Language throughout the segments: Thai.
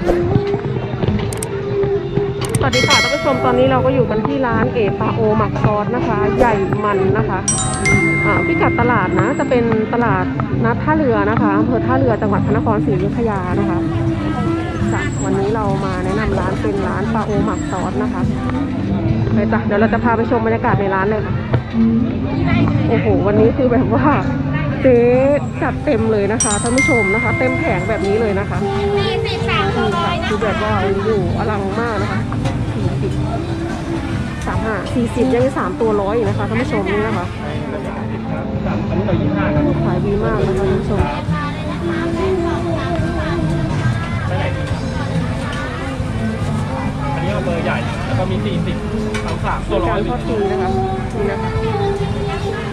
สวัสดีค่ะท่านผู้ชมตอนนี้เราก็อยู่กันที่ร้านเอปาโอหมักซอสนะคะ ใหญ่มันนะคะอ่าพิกัดตลาดนะ จะเป็นตลาดนัดท่าเรือนะคะอำเภอท่าเรือจังหวัดพระนครศรีอยุธยานะคะจ้ะวันนี้เรามาแนะนำร้านเป็นร้านปาโอหมักซอสนะคะไปจ้ะเดี๋ยวเราจะพาไปชมบรรยากาศในร้านเลยค่ะโอ้โหวันนี้คือแบบว่า เจ๊จัดเต็มเลยนะคะท่านผู้ชมนะคะ เต็มแผงแบบนี้เลยนะคะสี่สิบสามตัวร้อยนะคือแบบว่าอยู่อลังมากนะคะสี่สิบสามห้าสี่สิบยังมีสามตัวร้อยอยู่นะคะท่านผู้ชมนี่นะคะอันนี้เรายี่ห้าครับขายดีมากนะคะท่านผู้ชมอันนี้เอาเบอร์ใหญ่แล้วก็มีสี่สิบสามสามตัวมีร้กาอรยทอดจริงนะคะนี่นะคะ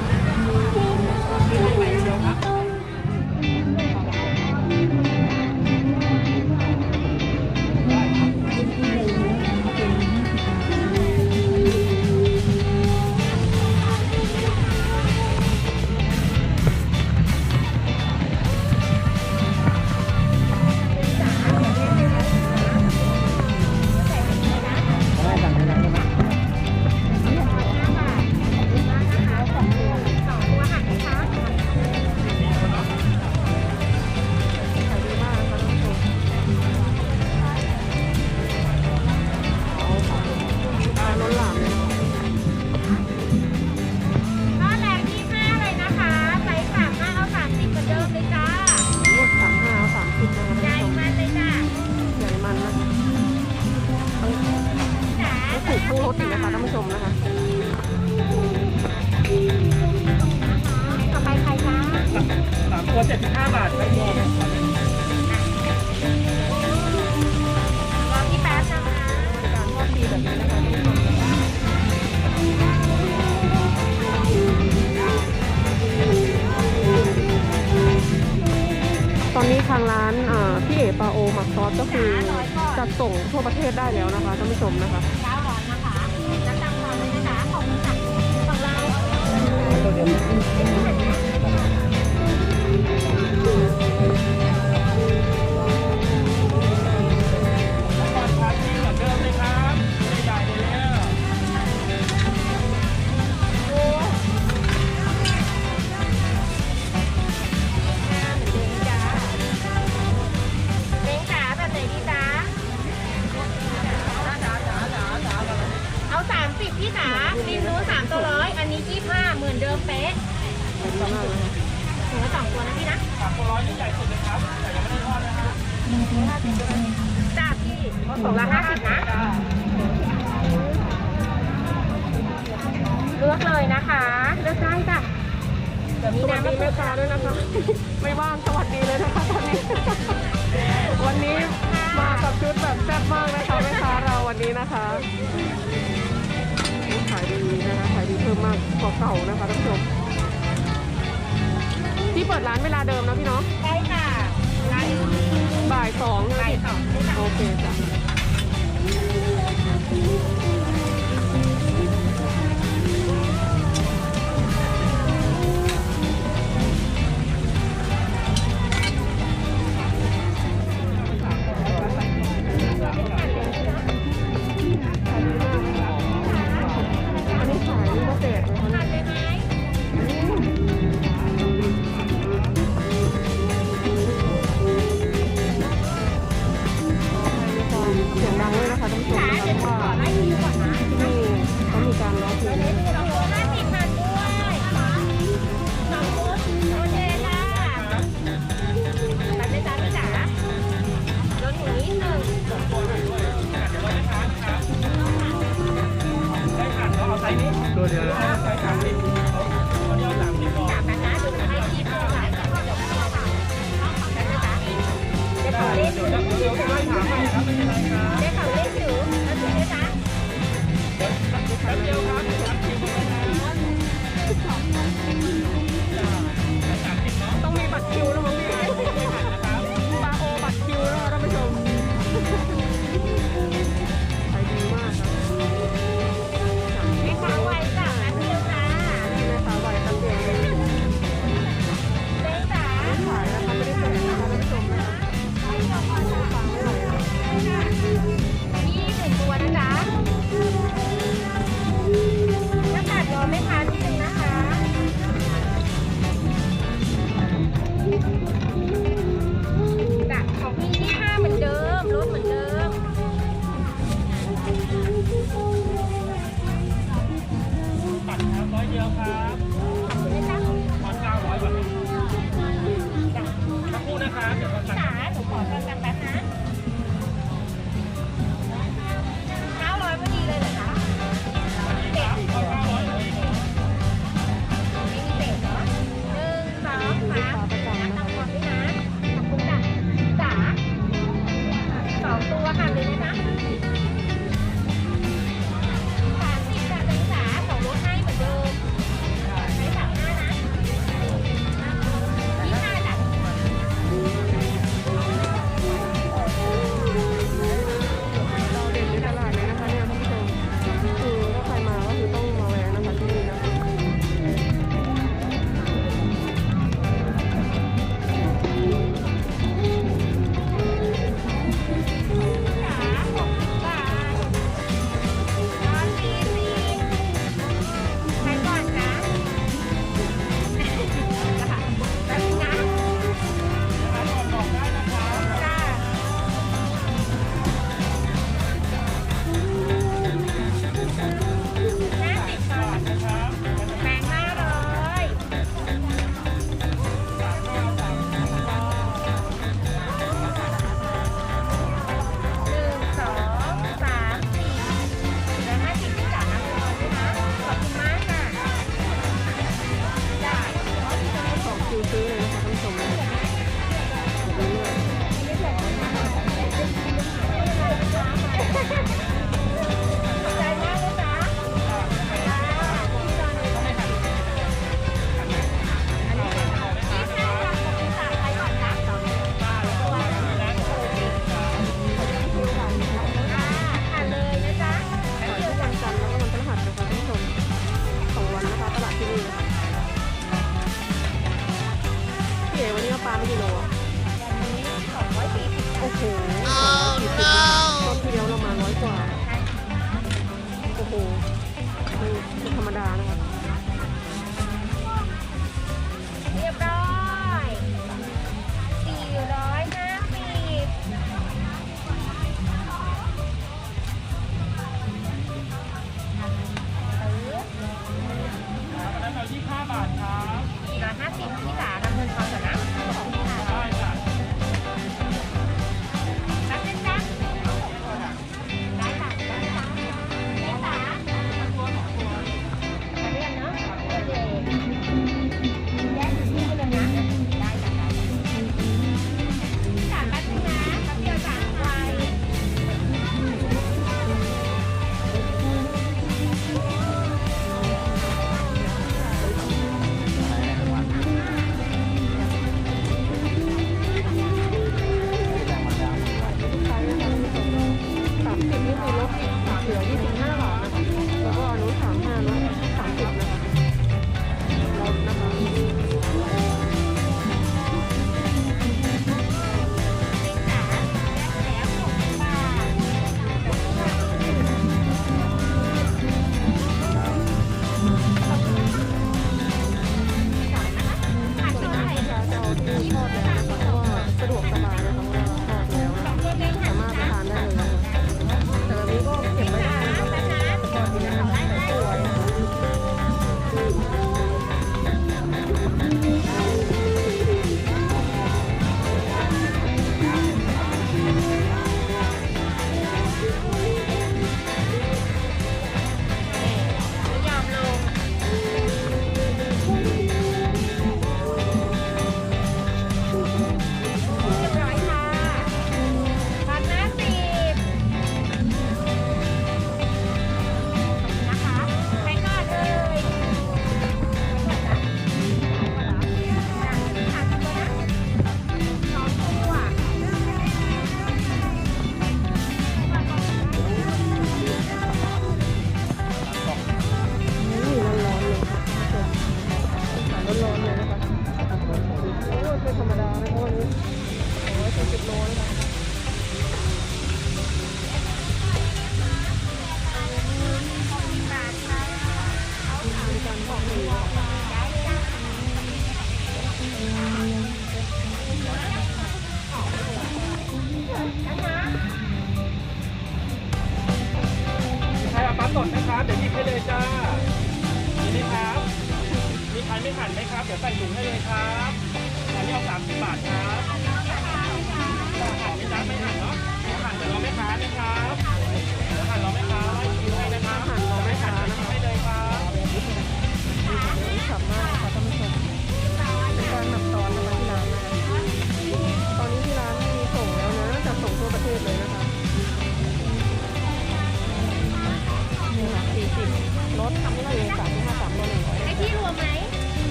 มนะคะต่อไปใครจ้าสามตัวเจ็ดสิบห้าบาทครับพี่รอพี่แป๊บนะคะการทอดดีแบบนี้นะคะท่านผู้ชมตอนนี้ทางร้านอ่าพี่เอ๋ปาโอหมักซอสก็คือจัดส่งทั่วประเทศได้แล้วนะคะท่านผู้ชมนะคะ เก้าร้อยนะคะจะจำก่อนเลย ก่อนทานนี่เหมือนเดิมเลยครับใหญ่ๆเลยแล้วเล้งจ๋าแบบไหนดีจ๊ะเอาสามสิบพี่จ๋าริมนู้นสามตัวร้อย อนเดิมเป๊ะขอบคุณมากนะคะถุงละสองตัวนะพี่นะสามตัวร้อยนี่ใหญ่สุดเลยครับแต่ยังไม่ได้ทอดนะครับจ้าพี่ถุงละห้าสิบนะเลือกเลยนะคะ เลือกได้จ้ะเดี๋ยวมีสวัสน้ำดีมะกรูแม่ดค้าด้วยนะคะ ไม่ว่างสวัสดีเลยนะคะตอนนี้ วันนี้มากับชุดแบบแซ่บมากนะคะแม่ค้าเราวันนี้นะคะ พิ่มมากกว่าเก่านะคะท่านผู้ชมที่เปิดร้านเวลาเดิมนะพี่เนาะได้ค่ะร้านนี้บ่ายสองใบสองได้จ้ะโอเคจ้ะ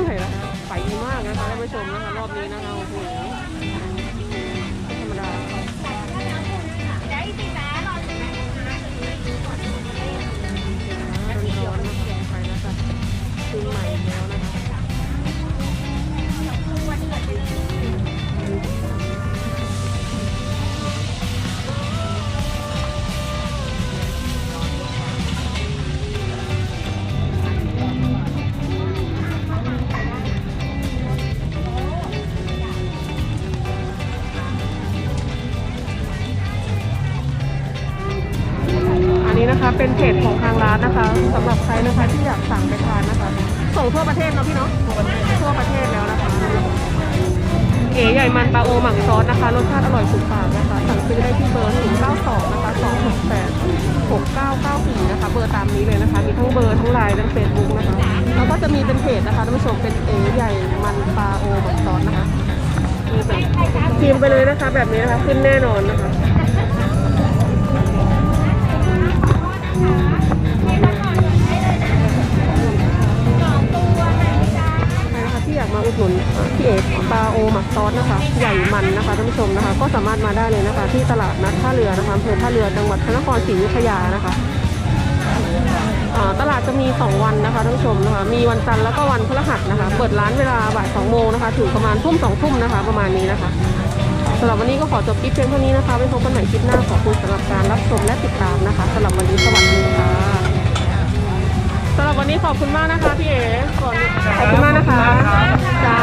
ท่าไหร่นะคะไปดีมากนะคะท่านผู้ชมนะคะรอบนี้นะคะโอ้โห เป็นเพจของทางร้านนะคะสำหรับใครนะคะที่อยากสั่งไปทานนะคะ ส่งทั่วประเทศเนาะพี่เนาะทั่วประเทศแล้วนะคะเก๋ใหญ่มันปลาโอหมักซอสนะคะรสชาติอร่อยถูกปากนะคะสั่งซื้อได้ที่เบอร์ 092 นะคะ 268 6994 นะคะ เบอร์ตามนี้เลยนะคะ มีทั้งเบอร์ทั้งไลน์ทั้งเฟซบุ๊กนะคะแล้วก็จะมีเป็นเพจนะคะท่านผู้ชมเป็นเก๋ใหญ่มันปลาโอหมักซอสนะคะนี่แบบพิมไปเลยนะคะ แบบนี้นะคะขึ้นแน่นอนนะคะ อุดหนุนพี่เอกปลาโอหมักซอสนะคะ ใหญ่มันนะคะท่านผู้ชมนะคะ ก็สามารถมาได้เลยนะคะ ที่ตลาดนัดท่าเรือนะคะอำเภอท่าเรือจังหวัดพระนครศรีอยุธยานะคะตลาดจะมี 2 วันนะคะท่านผู้ชมนะคะ มีวันจันทร์แล้วก็วันพฤหัสนะคะ เปิดร้านเวลาบ่าย2โมงนะคะ ถึงประมาณทุ่ม2ทุ่มนะคะ ประมาณนี้นะคะสำหรับวันนี้ก็ขอจบคลิปเพียงเท่านี้นะคะไว้พบกันใหม่คลิปหน้าขอบคุณสำหรับการรับชมและติดตามนะคะสำหรับวันนี้สวัสดีค่ะำหรับวันนี้ขอบคุณมากนะคะพี่เอ๋ขอบคุณมากนะคะจ้า